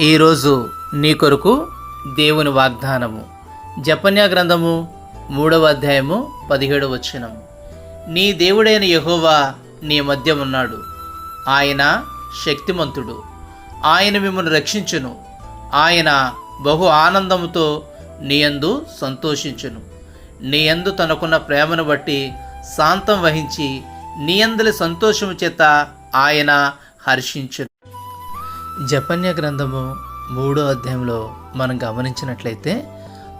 ఈరోజు నీ కొరకు దేవుని వాగ్దానము. జపన్యా గ్రంథము మూడవ అధ్యాయము పదిహేడు వచనము నీ దేవుడైన యహోవా నీ మధ్య ఉన్నాడు. ఆయన శక్తిమంతుడు. ఆయన మిమ్మల్ని రక్షించును. ఆయన బహు ఆనందముతో నీయందు సంతోషించును. నీయందు తనకున్న ప్రేమను బట్టి శాంతం వహించి నీయందలి సంతోషము చేత ఆయన హర్షించును. జపన్య గ్రంథము మూడో అధ్యాయంలో మనం గమనించినట్లయితే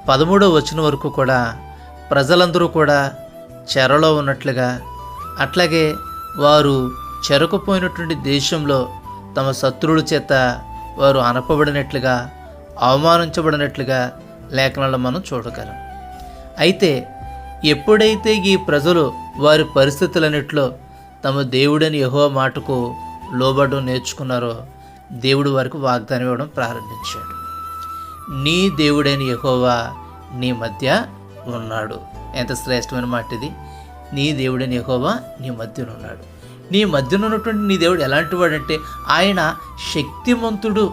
పదమూడో వచనం వరకు కూడా ప్రజలందరూ కూడా చెరలో ఉన్నట్లుగా అట్లాగే వారు చెరకపోయినటువంటి దేశంలో తమ శత్రువుల చేత వారు అనపబడినట్లుగా అవమానించబడినట్లుగా లేఖనాల్లో మనం చూడగలం. అయితే ఎప్పుడైతే ఈ ప్రజలు వారి పరిస్థితులన్నిట్లో తమ దేవుడని యహో మాటకు లోబడడం నేర్చుకున్నారో దేవుడు వారికి వాగ్దానం ఇవ్వడం ప్రారంభించాడు. నీ దేవుడైన యహోవా నీ మధ్య ఉన్నాడు. ఎంత శ్రేష్టమైన మాట ఇది. నీ దేవుడైన యహోవా నీ మధ్యన ఉన్నాడు. నీ మధ్యన ఉన్నటువంటి నీ దేవుడు ఎలాంటి వాడంటే ఆయన శక్తిమంతుడు.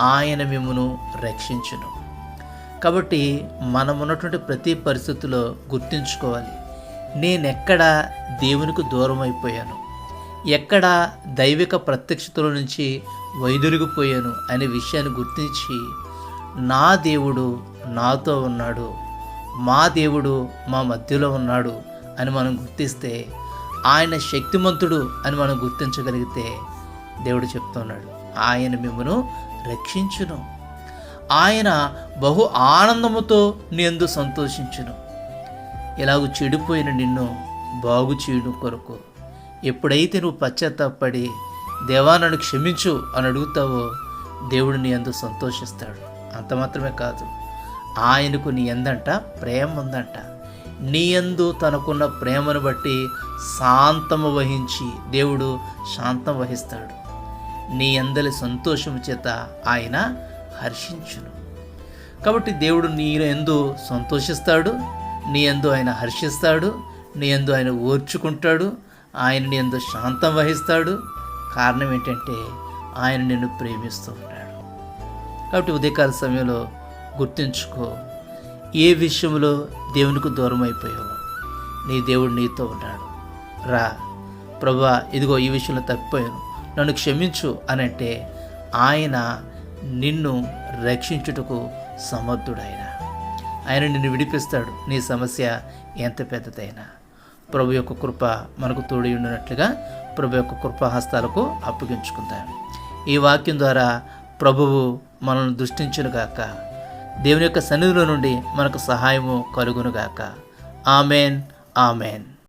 ఆయన మిమ్మను రక్షించును. కాబట్టి మనం ఉన్నటువంటి ప్రతి పరిస్థితిలో గుర్తుంచుకోవాలి. నేనెక్కడ దేవునికి దూరం అయిపోయాను ఎక్కడ దైవిక ప్రత్యక్షతల నుంచి వైదొలిగిపోయాను అనే విషయాన్ని గుర్తించి నా దేవుడు నాతో ఉన్నాడు. మా దేవుడు మా మధ్యలో ఉన్నాడు అని మనం గుర్తిస్తే ఆయన శక్తిమంతుడు అని మనం గుర్తించగలిగితే దేవుడు చెప్తున్నాడు ఆయన మిమ్మను రక్షించును. ఆయన బహు ఆనందముతో నీ సంతోషించును. ఇలాగ చెడిపోయిన నిన్ను బాగు చేయడం కొరకు. ఎప్పుడైతే నువ్వు పశ్చాత్తాపడి దేవా నన్ను క్షమించు అని అడుగుతావో దేవుడు నీ అందు సంతోషిస్తాడు. అంత మాత్రమే కాదు ఆయనకు నీ ఎందంట ప్రేమ ఉందంట. నీ ఎందు తనకున్న ప్రేమను బట్టి శాంతము వహించి దేవుడు శాంతం వహిస్తాడు. నీ అందరి సంతోషము చేత ఆయన హర్షించును. కాబట్టి దేవుడు నీ ఎందు సంతోషిస్తాడు నీ ఎందు ఆయన హర్షిస్తాడు నీ ఎందు ఆయన ఓర్చుకుంటాడు ఆయనని ఎందు శాంతం వహిస్తాడు. కారణం ఏంటంటే ఆయన నిన్ను ప్రేమిస్తూ ఉంటాడు కాబట్టి ఉదయకాల సమయంలో గుర్తుంచుకో ఏ విషయంలో దేవునికి దూరం అయిపోయావు నీ దేవుడు నీతో ఉన్నాడు. రా ప్రభా ఇదిగో ఈ విషయంలో తప్పిపోయాను. నన్ను క్షమించు అని అంటే ఆయన నిన్ను రక్షించుటకు సమర్థుడైన. ఆయన నిన్ను విడిపిస్తాడు. నీ సమస్య ఎంత పెద్దదైనా. ప్రభు యొక్క కృప మనకు తోడి ఉండినట్లుగా ప్రభు యొక్క కృపాహస్తాలకు అప్పగించుకుందాం. ఈ వాక్యం ద్వారా ప్రభువు మనల్ని దృష్టించునుగాక దేవుని యొక్క సన్నిధిలో నుండి మనకు సహాయము కలుగునుగాక ఆమెన్ ఆమెన్.